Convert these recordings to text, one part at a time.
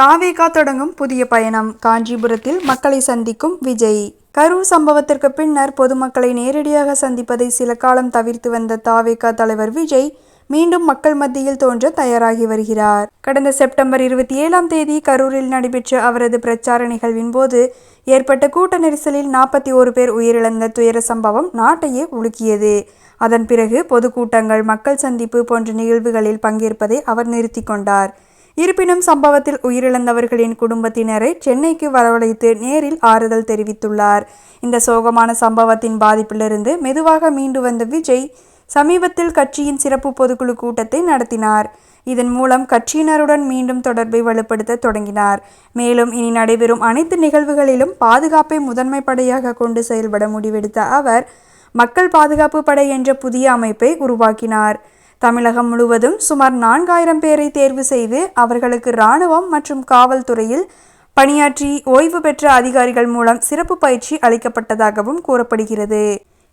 தாவேகா தொடங்கும் புதிய பயணம். காஞ்சிபுரத்தில் மக்களை சந்திக்கும் விஜய். கரூர் சம்பவத்திற்கு பின்னர் பொதுமக்களை நேரடியாக சந்திப்பதை சில காலம் தவிர்த்து வந்த தாவேகா தலைவர் விஜய் மீண்டும் மக்கள் மத்தியில் தோன்ற தயாராகி வருகிறார். கடந்த செப்டம்பர் இருபத்தி ஏழாம் தேதி கரூரில் நடைபெற்ற அவரது பிரச்சார நிகழ்வின் போது ஏற்பட்ட கூட்ட நெரிசலில் நாற்பத்தி ஓரு பேர் உயிரிழந்த துயர சம்பவம் நாட்டையே உலுக்கியது. அதன் பிறகு பொதுக்கூட்டங்கள் மக்கள் சந்திப்பு போன்ற நிகழ்வுகளில் பங்கேற்பதை அவர் நிறுத்தி கொண்டார். இருப்பினும் சம்பவத்தில் உயிரிழந்தவர்களின் குடும்பத்தினரை சென்னைக்கு வரவழைத்து நேரில் ஆறுதல் தெரிவித்துள்ளார். இந்த சோகமான சம்பவத்தின் பாதிப்பிலிருந்து மெதுவாக மீண்டு வந்த விஜய் சமீபத்தில் கட்சியின் சிறப்பு பொதுக்குழு கூட்டத்தை நடத்தினார். இதன் மூலம் கட்சியினருடன் மீண்டும் தொடர்பை வலுப்படுத்த தொடங்கினார். மேலும் இனி நடைபெறும் அனைத்து நிகழ்வுகளிலும் பாதுகாப்பை முதன்மை படையாக கொண்டு செயல்பட முடிவெடுத்த அவர் மக்கள் பாதுகாப்பு படை என்ற புதிய அமைப்பை உருவாக்கினார். தமிழகம் முழுவதும் சுமார் நான்காயிரம் பேரை தேர்வு செய்து அவர்களுக்கு இராணுவம் மற்றும் காவல்துறையில் பணியாற்றி ஓய்வு பெற்ற அதிகாரிகள் மூலம் சிறப்பு பயிற்சி அளிக்கப்பட்டதாகவும் கூறப்படுகிறது.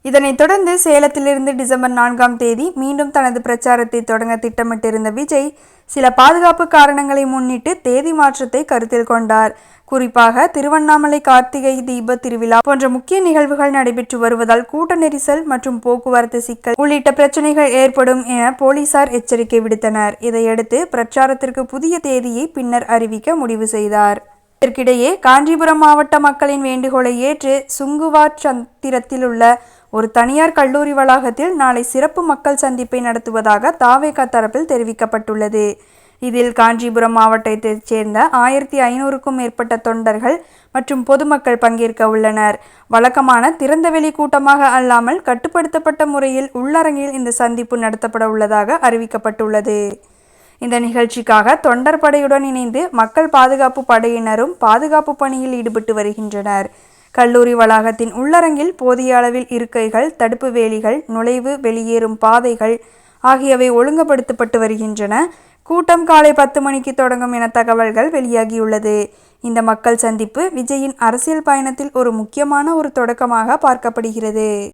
இதனைத் தொடர்ந்து சேலத்திலிருந்து டிசம்பர் நான்காம் தேதி மீண்டும் தனது பிரச்சாரத்தை தொடங்க திட்டமிட்டிருந்த விஜய் சில பாதுகாப்பு காரணங்களை முன்னிட்டு தேதி மாற்றத்தை கருத்தில் கொண்டார். குறிப்பாக திருவண்ணாமலை கார்த்திகை தீப திருவிழா போன்ற முக்கிய நிகழ்வுகள் நடைபெற்று வருவதால் கூட்ட நெரிசல் மற்றும் போக்குவரத்து சிக்கல் உள்ளிட்ட பிரச்சனைகள் ஏற்படும் என போலீசார் எச்சரிக்கை விடுத்தனர். இதையடுத்து பிரச்சாரத்திற்கு புதிய தேதியை பின்னர் அறிவிக்க முடிவு செய்தார். இதற்கிடையே காஞ்சிபுரம் மாவட்ட மக்களின் வேண்டுகோளை ஏற்று சுங்குவார் சந்திரத்தில் உள்ள ஒரு தனியார் கல்லூரி வளாகத்தில் நாளை சிறப்பு மக்கள் சந்திப்பை நடத்துவதாக தாவேகா தரப்பில் தெரிவிக்கப்பட்டுள்ளது. இதில் காஞ்சிபுரம் மாவட்டத்தைச் சேர்ந்த ஆயிரத்தி ஐநூறுக்கும் மேற்பட்ட தொண்டர்கள் மற்றும் பொதுமக்கள் பங்கேற்க உள்ளனர். வழக்கமான திறந்தவெளி கூட்டமாக அல்லாமல் கட்டுப்படுத்தப்பட்ட முறையில் உள்ளரங்கில் இந்த சந்திப்பு நடத்தப்பட உள்ளதாக அறிவிக்கப்பட்டுள்ளது. இந்த நிகழ்ச்சிக்காக தொண்டர் படையுடன் இணைந்து மக்கள் பாதுகாப்பு படையினரும் பாதுகாப்பு பணியில் ஈடுபட்டு வருகின்றனர். கல்லூரி வளாகத்தின் உள்ளரங்கில் போதிய அளவில் இருக்கைகள் தடுப்பு வேலிகள் நுழைவு வெளியேறும் பாதைகள் ஆகியவை ஒழுங்குபடுத்தப்பட்டு வருகின்றன. கூட்டம் காலை பத்து மணிக்கு தொடங்கும் என தகவல்கள் வெளியாகியுள்ளது. இந்த மக்கள் சந்திப்பு விஜயின் அரசியல் பயணத்தில் ஒரு முக்கியமான ஒரு தொடக்கமாக பார்க்கப்படுகிறது.